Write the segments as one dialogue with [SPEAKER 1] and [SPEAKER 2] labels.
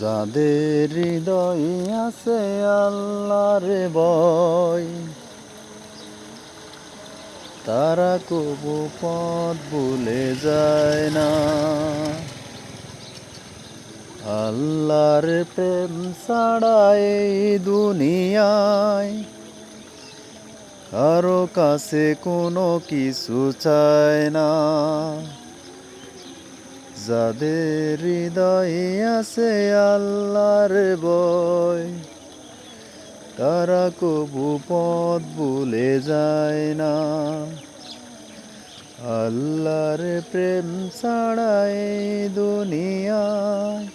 [SPEAKER 1] যাদের হৃদয় আছে আল্লাহর বয় তারা কবু পথ ভুলে যায় না। আল্লাহর প্রেম ছাড়া এই দুনিয়ায় কারও কাছে কোনো কিছু চায় না। যাদের হৃদয়ে আছে আল্লাহর বয় তারা কবু পথ ভুলে যায় না। আল্লাহর প্রেম ছাড়া এই দুনিয়ায়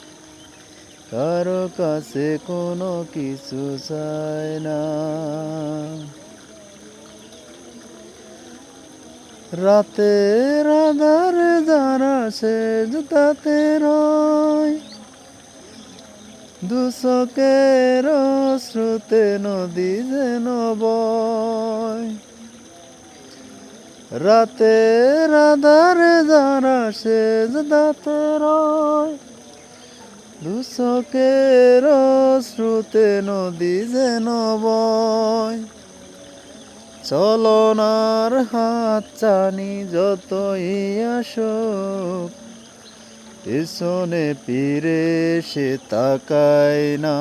[SPEAKER 1] কারও কাছে কোনো কিছু চায় না। রাতের আধার তাতে রয় দুশকের শ্রুতে নদী যেন বয়। রাতের আধার যারা শেষ দাতে রয় দুশকের শ্রুতে নদী যেন বয়। চলনার হাত চানি যতই আসুক, পিছনে পিরে সে তাকায় না।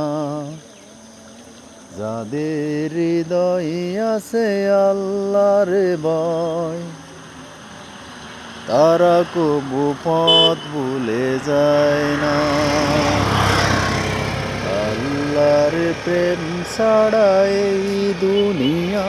[SPEAKER 1] যাদের হৃদয় আছে আল্লাহর বয় তারা কবু পথ ভুলে যায় না। আল্লাহর প্রেম ছাড়া এই দুনিয়া